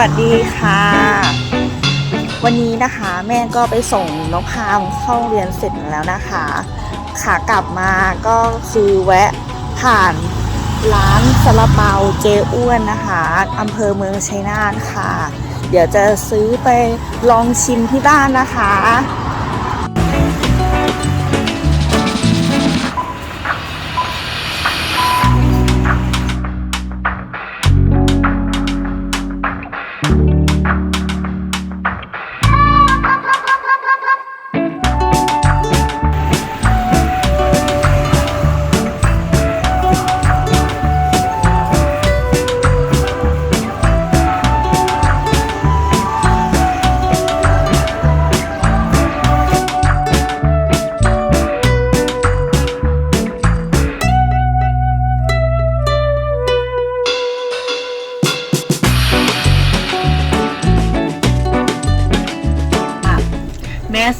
สวัสดีค่ะ วันนี้นะคะแม่ก็ไปส่งน้องพามเข้าเรียนเสร็จแล้วนะคะ ขากลับมาก็คือแวะผ่านร้านซาลาเปาเจอ้วนนะคะอำเภอเมืองชัยนาทค่ะ เดี๋ยวจะซื้อไปลองชิมที่บ้านนะคะ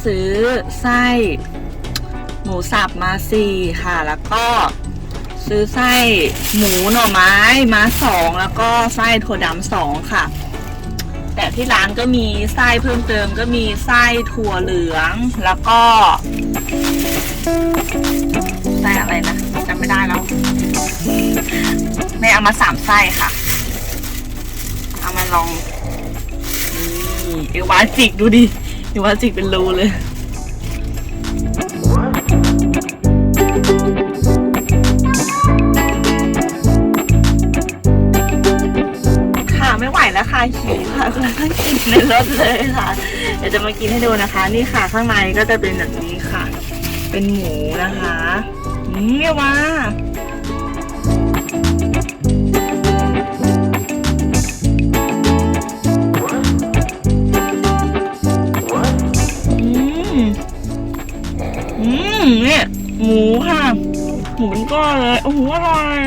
ซื้อไส้หมูสับมาสี่ค่ะ แล้วก็ซื้อไส้หมูหน่อไม้มาสองแล้วก็ไส้ถั่วดำสองค่ะ แต่ที่ร้านก็มีไส้เพิ่มเติมก็มีไส้ถั่วเหลืองแล้วก็ไส้อะไรนะจำไม่ได้แล้วแม่เอามาสามไส้ค่ะ เอามาลองนี่เอวาจิกดูดิ เอว่าจิกเป็นรูเลย ค่ะไม่ไหวแล้วค่ะหิวค่ะก็เลยต้องกินในรถเลยค่ะ เดี๋ยวจะมากินให้ดูนะคะ นี่ค่ะข้างในก็จะเป็นแบบนี้ค่ะ เป็นหมูนะคะอืมเอวา ก้อนเลยโอ้โหอร่อย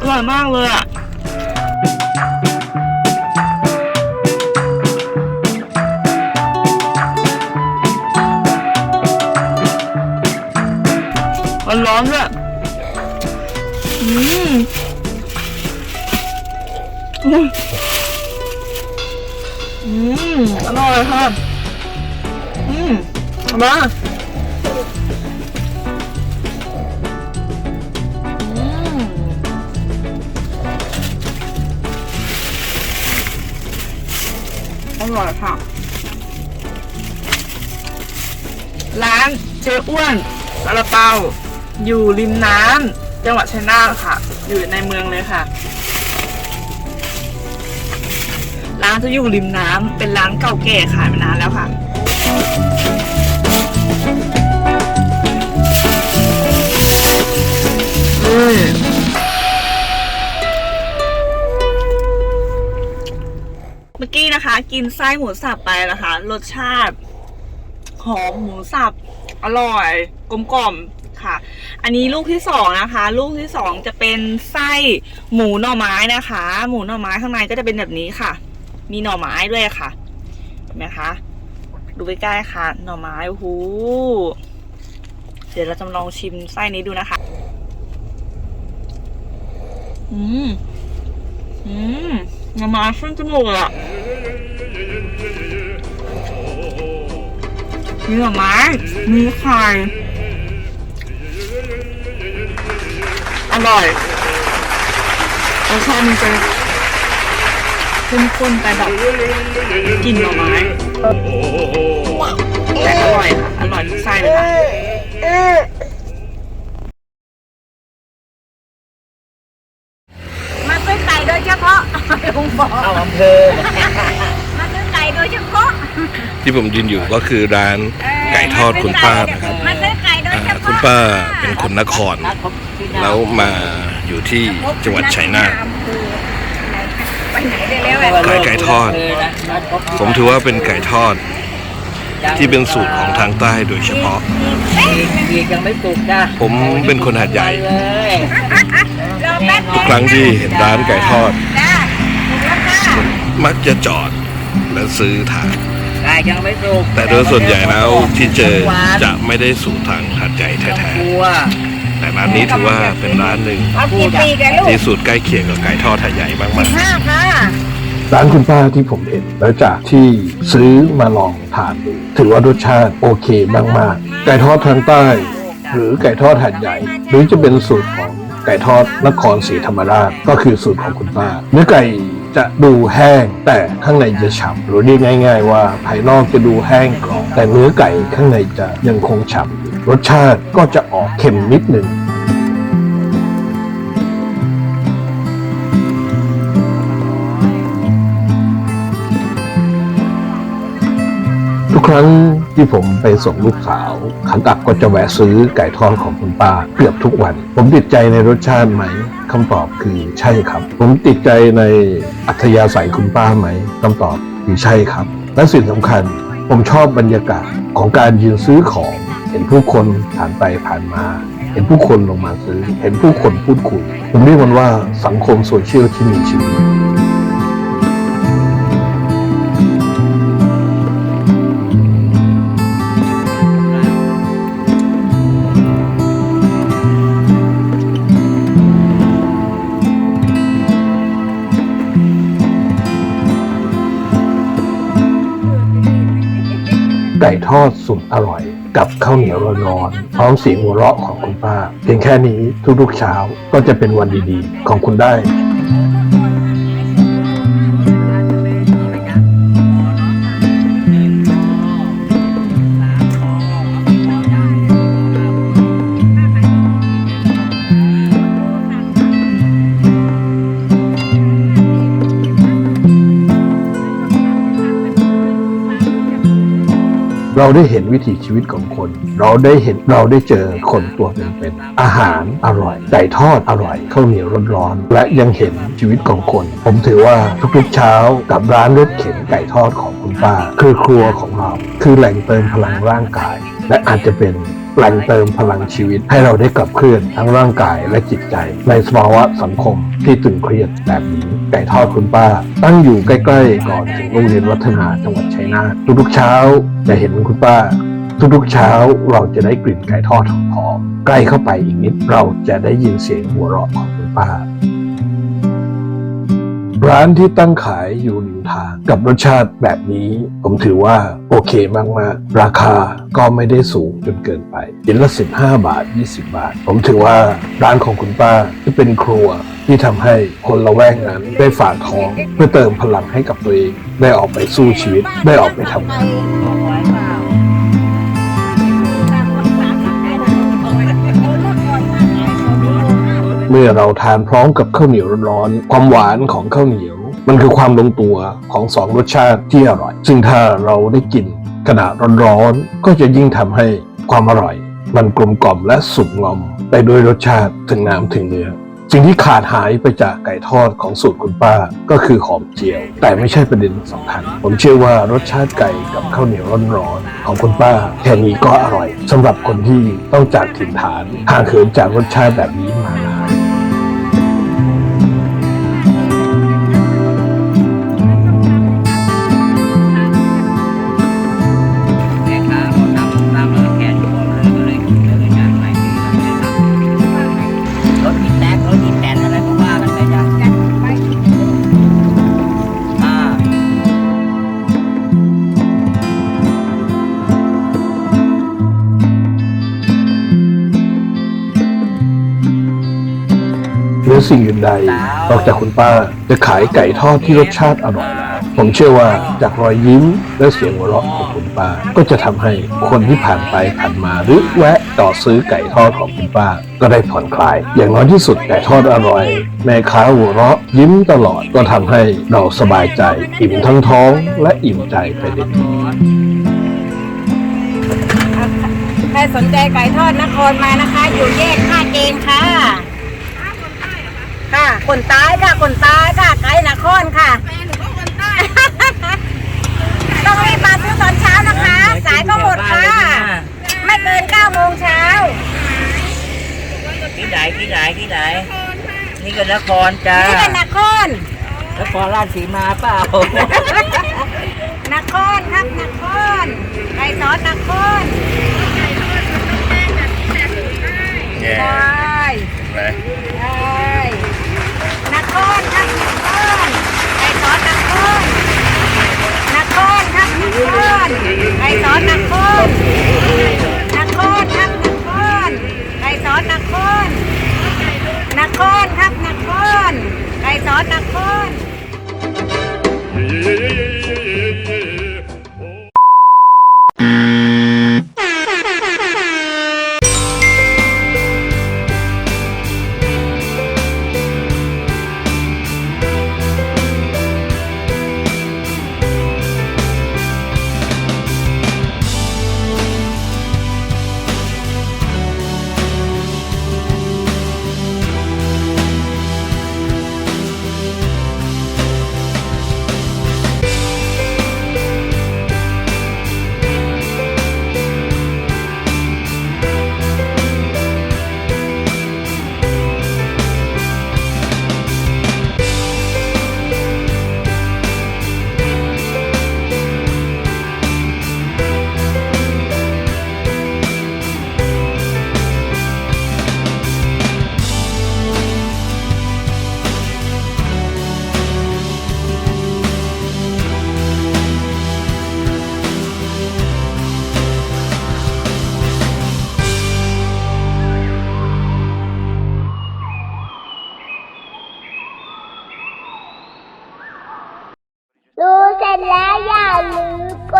อร่อยมากเลยอะมันร้อนด้วยอืมอืมอร่อยค่ะอืมมา อร่อยค่ะ ร้านเจ๊อ้วนซาลาเปาอยู่ริมน้ำจังหวัดชัยนาทค่ะ อยู่ในเมืองเลยค่ะ ร้านจะอยู่ริมน้ำเป็นร้านเก่าแก่ขายมานานแล้วค่ะเมื่อ นะคะ กินไส้หมูสับไปนะคะ รสชาติหอมหมูสับอร่อยกลมกล่อมค่ะ อันนี้ลูกที่สองนะคะ ลูกที่สองจะเป็นไส้หมูหน่อไม้นะคะ หมูหน่อไม้ข้างในก็จะเป็นแบบนี้ค่ะ มีหน่อไม้ด้วยค่ะเห็นไหมคะดูใกล้ๆค่ะ หน่อไม้โอ้โหเดี๋ยวเราจะลองชิมไส้นี้ดูนะคะ อืม อืมหน่อไม้ขึ้นจมูกเลยอะ มีหน่อไม้ มีไข่อร่อยรสชาติมันจะเข้มข้นไปแบบกลิ่นหน่อไม้แต่อร่อยค่ะอร่อยทุกไส้เลยค่ะมาซื้อไก่โดยเฉพาะลุงบอกเอาอำเภอ มาซื้อไก่โดยเฉพาะ ที่ผมยืนอยู่ก็คือร้านไก่ทอดคุณป้านะครับมาซื้อไก่โดยอ่าเฉพาะคุณป้าเป็นคนนคร แล้วมาอยู่ที่จังหวัดชัยนาท ไปไหนได้แล้วอะ ขายไก่ทอด ผมถือว่าเป็นไก่ทอดที่เป็นสูตรของทางใต้โดยเฉพาะ อีกยังไม่ปลูกจ้าผมเป็นคนหาดใหญ่ เลย รอแป๊บนึทุกงครั้งที่เห็นร้านไก่ทอด จ้าถูกแล้วค่ะมักจะจอดและซื้อทานไก่ ยังไม่ปลูกแต่โดยส่วนใหญ่แล้วที่เจอจะไม่ได้สูตรทางหาดใหญ่ต้องแท้กลัวๆแต่ร้านนี้ถือว่าเป็นร้านหนึ่งเอากี่ปีกันลูกที่สูตรใกล้เคียงกับไก่ทอดหาดใหญ่มากห้าค่ะๆร้านคุณป้าที่ผมเห็นแล้วจากที่ซื้อมาลองทานดูถือว่ารสชาติโอเคมากๆ ไก่ทอดทางใต้ หรือไก่ทอดหัดใหญ่ หรือจะเป็นสูตรของไก่ทอดนครศรีธรรมราชก็คือสูตรของคุณป้าเนื้อไก่ จะดูแห้งแต่ข้างในจะฉ่ำหรือเรียกง่าย ๆ ว่าภายนอกจะดูแห้งกรอบแต่เนื้อไก่ข้างในจะยังคงฉ่ำรสชาติก็จะออกเค็มนิดหนึ่งทุกครั้งที่ผมไปส่งลูกสาวขันตักก็จะแวะซื้อไก่ทอดของคุณป้าเกือบทุกวัน ผมติดใจในรสชาติไหม คำตอบคือใช่ครับ ผมติดใจในอัธยาศัยคุณป้าไหมคำตอบคือใช่ครับ และสิ่งสำคัญผมชอบบรรยากาศของการยืนซื้อของ เห็นผู้คนผ่านไปผ่านมา เห็นผู้คนลงมาซื้อ เห็นผู้คนพูดคุย ผมเรียกมันว่าสังคมโซเชียลที่มีชีวิต ไก่ทอดสุดอร่อย กับข้าวเหนียวร้อนๆพร้อมเสียงหัวเราะของคุณป้า เพียงแค่นี้ทุกๆเช้าก็จะเป็นวันดีๆ ของคุณได้ เราได้เห็นวิถีชีวิตของคน เราได้เห็นเราได้เจอคนตัวเป็นๆอาหารอร่อยไก่ทอดอร่อยข้าวเหนียวร้อนๆและยังเห็นชีวิตของคน ผมถือว่าทุกๆเช้ากับร้านรถเข็นไก่ทอดของคุณป้า คือครัวของเรา คือแหล่งเติมพลังร่างกาย และอาจจะเป็น แหล่งเติมพลังชีวิตให้เราได้กลับเคลื่อนทั้งร่างกายและจิตใจ ในสภาวะสังคมที่ตึงเครียดแบบนี้ไก่ทอดคุณป้า ตั้งอยู่ใกล้ๆ ก่อนถึงโรงเรียนวัฒนาจังหวัดชัยนาททุกๆเช้าจะเห็นคุณป้า ทุกๆเช้าเราจะได้กลิ่นไก่ทอดหอมๆใกล้เข้าไปอีกนิดเราจะได้ยินเสียงหัวเราะของคุณป้า ร้านที่ตั้งขายอยู่ริมทาง กับรสชาติแบบนี้ ผมถือว่าโอเคมากๆ ราคาก็ไม่ได้สูงจนเกินไปชิ้นละ 15 บาท 20 บาท ผมถือว่าร้านของคุณป้าที่เป็นครัวที่ทำให้คนละแวกนั้นได้ฝากท้อง เพื่อเติมพลังให้กับตัวเองได้ออกไปสู้ชีวิตได้ออกไปทำงาน เมื่อเราทานพร้อมกับข้าวเหนียวร้อนๆความหวานของข้าวเหนียว มันคือความลงตัวของสองรสชาติที่อร่อย ซึ่งถ้าเราได้กินขณะร้อนๆก็จะยิ่งทำให้ความอร่อย มันกลมกล่อมและสุกงอมไปด้วยรสชาติถึงน้ำถึงเนื้อสิ่งที่ขาดหายไปจากไก่ทอดของสูตรคุณป้าก็คือหอมเจียว แต่ไม่ใช่ประเด็นสำคัญ ผมเชื่อว่ารสชาติไก่กับข้าวเหนียวร้อนๆของคุณป้าแค่นี้ก็อร่อยสำหรับคนที่ต้องจากถิ่นฐานห่างเหินจากรสชาติแบบนี้มา เหนือสิ่งอื่นใดนอกจากคุณป้าจะขายไก่ทอดที่รสชาติอร่อยแล้วผมเชื่อว่าจากรอยยิ้มและเสียงหัวเราะของคุณป้า ก็จะทำให้คนที่ผ่านไปผ่านมาหรือแวะต่อซื้อไก่ทอดของคุณป้า ก็ได้ผ่อนคลาย อย่างน้อยที่สุดไก่ทอดอร่อยแม่ค้าหัวเราะยิ้มตลอดก็ทำให้เราสบายใจ อิ่มทั้งท้องและอิ่มใจไปในตัวใครสนใจไก่ทอดนครมานะคะ อยู่แยกท่าเกณฑ์ค่ะ ค่ะ คนตายค่ะ คนตายค่ะ ไก่นครค่ะต้องรีบมาซื้อตอนเช้านะคะ สายก็หมดค่ะ ไม่เกิน9โมงเช้า ที่ไหนที่ไหนที่ไหนนี่ก็นครจ้านี่เป็นนคร นครราชสีมาเปล่า นครครับนครไก่ทอดนครได้ได้นค ไก่สอนนักคนไก่สอนนักคน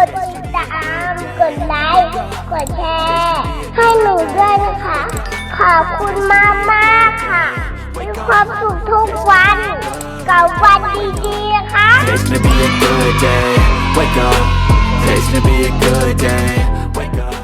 ดติดตาม กดไลค์ กดแชร์ ให้หนูด้วยนะคะ ขอบคุณมากมากค่ะ มีความสุขทุกวันกับวันดีๆนะคะ gonna be a good day. Wake up. It's gonna be a good day. Wake up.